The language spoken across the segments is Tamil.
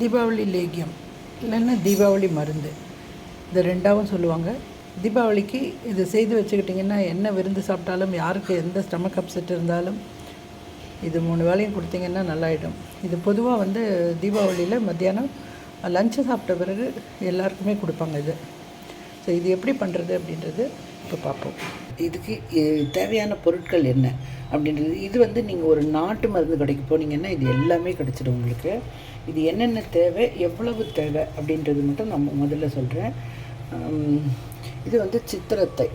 தீபாவளி லேகியம் இல்லைன்னா தீபாவளி மருந்து. இது ரெண்டாவும் சொல்லுவாங்க. தீபாவளிக்கு இது செய்து வச்சுக்கிட்டிங்கன்னா என்ன விருந்து சாப்பிட்டாலும் யாருக்கு எந்த ஸ்டமக் அப்செட் இருந்தாலும் இது மூணு வேலையும் கொடுத்தீங்கன்னா நல்லாயிடும். இது பொதுவாக வந்து தீபாவளியில் மத்தியானம் லஞ்சு சாப்பிட்ட பிறகு எல்லாருக்குமே கொடுப்பாங்க இது. ஸோ இது எப்படி பண்ணுறது அப்படின்றது இப்போ பார்ப்போம். இதுக்கு தேவையான பொருட்கள் என்ன அப்படின்றது. இது வந்து நீங்கள் ஒரு நாட்டு மருந்து கடைக்கு போனீங்கன்னா இது எல்லாமே கிடச்சிடும் உங்களுக்கு. இது என்னென்ன தேவை எவ்வளவு தேவை அப்படின்றது மட்டும் நம்ம முதல்ல சொல்கிறேன் இது வந்து சித்திரத்தை.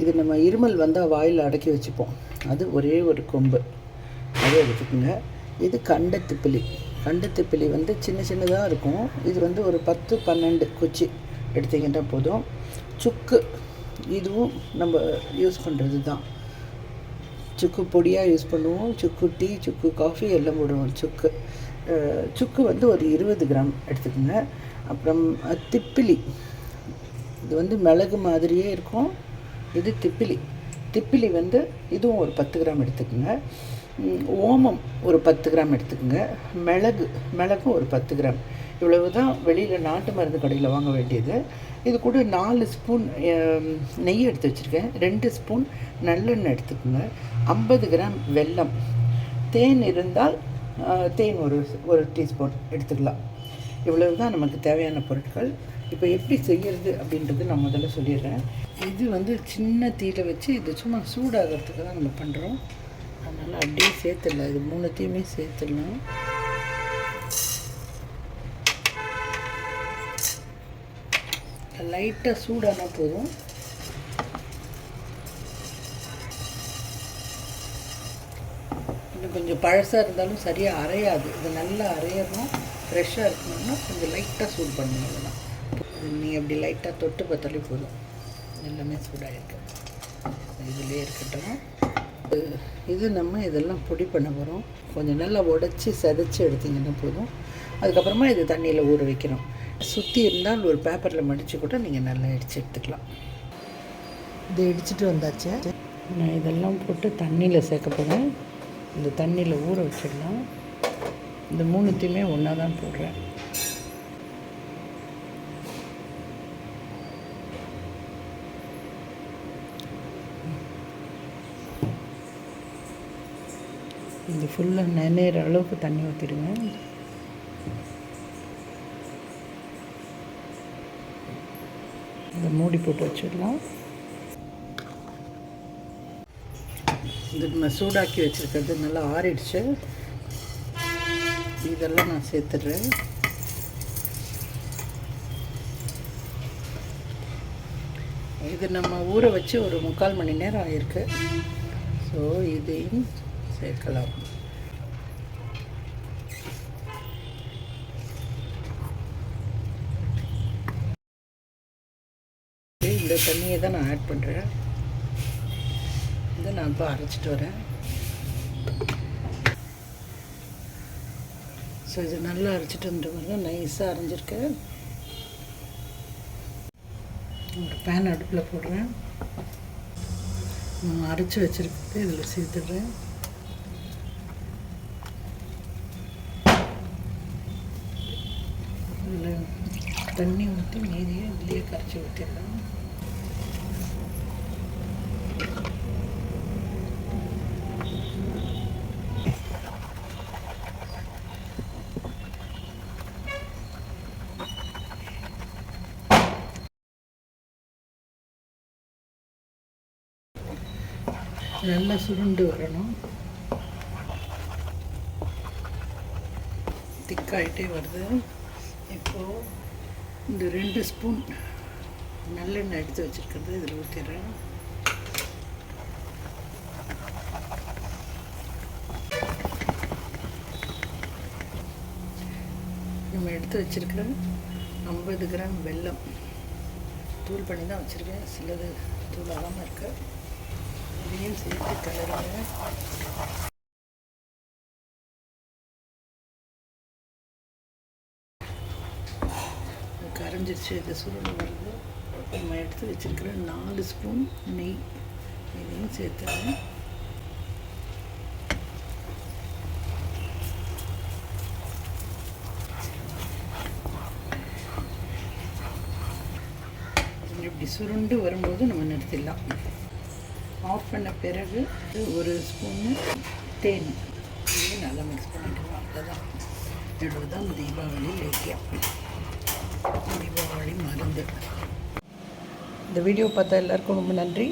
இது நம்ம இருமல் வந்தால் வாயில் அடக்கி வச்சுப்போம். அது ஒரே ஒரு கொம்பு. அதை எடுத்துக்கோங்க. இது கண்டத்திப்பிலி. கண்டத்திப்பிலி வந்து சின்ன சின்னதாக இருக்கும். இது வந்து ஒரு பத்து பன்னெண்டு குச்சி எடுத்தீங்கன்னா போதும். சுக்கு. இதுவும் நம்ம யூஸ் பண்ணுறது தான் சுக்கு பொடியாக யூஸ் பண்ணுவோம். சுக்கு டீ சுக்கு காஃபி எல்லாம் போடுவோம். சுக்கு சுக்கு வந்து ஒரு இருபது கிராம் எடுத்துக்கோங்க. அப்புறம் திப்பிலி. இது வந்து மிளகு மாதிரியே இருக்கும். இது திப்பிலி. திப்பிலி வந்து இதுவும் ஒரு பத்து கிராம் எடுத்துக்கோங்க. ஓமம் ஒரு பத்து கிராம் எடுத்துக்கோங்க. மிளகு மிளகும் ஒரு பத்து கிராம். இவ்வளவு தான் வெளியில் நாட்டு மருந்து கடையில் வாங்க வேண்டியது. இது கூட நாலு ஸ்பூன் நெய் எடுத்து வச்சுருக்கேன். ரெண்டு ஸ்பூன் நல்லெண்ணெய் எடுத்துக்கோங்க. ஐம்பது கிராம் வெல்லம். தேன் இருந்தால் தேன் ஒரு ஒரு டீஸ்பூன் எடுத்துக்கலாம். இவ்வளவு தான் நமக்கு தேவையான பொருட்கள். இப்போ எப்படி செய்கிறது அப்படின்றது நான் முதல்ல சொல்லிடுறேன். இது வந்து சின்ன தீயில் வச்சு இது சும்மா சூடாகிறதுக்கு தான் நம்ம பண்ணுறோம் அதனால் அப்படியே சேர்த்துடலாம். இது மூணுத்தையுமே சேர்த்துடலாம். லைட்டாக சூடானா போதும். இன்னும் கொஞ்சம் பழசாக இருந்தாலும் சரியாக அரையாது. இது நல்லா அரையணும். ஃப்ரெஷ்ஷாக இருக்கணும்னா கொஞ்சம் லைட்டாக சூடு பண்ணணும் அதெல்லாம் நீ அப்படி லைட்டாக தொட்டு பார்த்தாலே போதும். எல்லாமே சூடாக இருக்குது இதிலே இருக்கட்டும். இது- நம்ம இதெல்லாம் பொடி பண்ண போகிறோம் கொஞ்சம் நல்லா உடச்சி செதைச்சி எடுத்தீங்கன்னா போதும். அதுக்கப்புறமா இது தண்ணியில் ஊற வைக்கணும் சுற்றி இருந்தால் ஒரு பேப்பரில் மடித்து கூட நீங்கள் நல்லா இடித்து எடுத்துக்கலாம். இதை இடிச்சிட்டு வந்தாச்சு. நான் இதெல்லாம் போட்டு தண்ணியில் சேர்க்க போகிறேன் இந்த தண்ணியில் ஊற வச்சிடலாம். இந்த மூணுத்தையுமே ஒன்றா தான் போடுறேன். இது ஃபுல்லாக நினைற அளவுக்கு தண்ணி ஊற்றிடுங்க இதை மூடி போட்டு வச்சிடலாம். இது நம்ம சூடாக்கி வச்சுருக்கிறது நல்லா ஆறிடுச்சு. இதெல்லாம் நான் சேர்த்துடுறேன். இது நம்ம ஊற வச்சு ஒரு முக்கால் மணி நேரம் ஆயிருக்கு. ஸோ இதையும் சேர்க்கலாம். இந்த தண்ணியை தான் நான் ஆட் பண்ணுறேன் இதை நான் இப்போ அரைச்சிட்டு வரேன். ஸோ இது நல்லா அரைச்சிட்டு வந்துட்டு பாருங்க. நைஸாக அரைஞ்சிருக்கேன் ஒரு பேன் அடுப்பில் போடுறேன். நான் அரைச்சி வச்சுருக்கிறது இதில் சேர்த்துடுறேன் இதில் தண்ணி ஊற்றி மீதியை இதுலேயே கரைச்சி ஊற்றிடலாம் நல்லா சுருண்டு வரணும். திக்காயிட்டே வருது. இப்போது இந்த ரெண்டு ஸ்பூன் நல்லெண்ணெய் எடுத்து வச்சுருக்கிறது இதில் ஊற்றிடுறேன் நம்ம எடுத்து வச்சுருக்கிற ஐம்பது கிராம் வெல்லம். தூள் பண்ணி தான் வச்சுருக்கேன் சிலது தூள் ஆகாமல் இருக்கு. இதையும் சேர்த்து கலருங்க. கரைஞ்சிருச்சு இது சுருள் வருது. நம்ம எடுத்து வச்சுருக்கிற நாலு ஸ்பூன் நெய். இதையும் சேர்த்துறேன். இப்படி சுருண்டு வரும்போது நம்ம நிறுத்திடலாம். ஆஃப் பண்ண பிறகு ஒரு ஸ்பூன்னு தேன். நல்லா மிக்ஸ் பண்ணிக்கலாம். அவ்வளோதான் இவ்வளோதான் தீபாவளி லேக்கியம் தீபாவளி மருந்து இந்த வீடியோ பார்த்த எல்லாருக்கும் ரொம்ப நன்றி.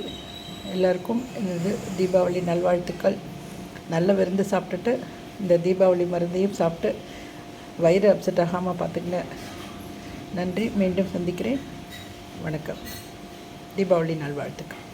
எல்லாருக்கும் எனது தீபாவளி நல்வாழ்த்துக்கள். நல்ல விருந்து சாப்பிட்டுட்டு இந்த தீபாவளி மருந்தையும் சாப்பிட்டு வயிறு அப்செட் ஆகாமல் பார்த்துக்கங்க. நன்றி மீண்டும் சந்திக்கிறேன். வணக்கம். தீபாவளி நல்வாழ்த்துக்கள்.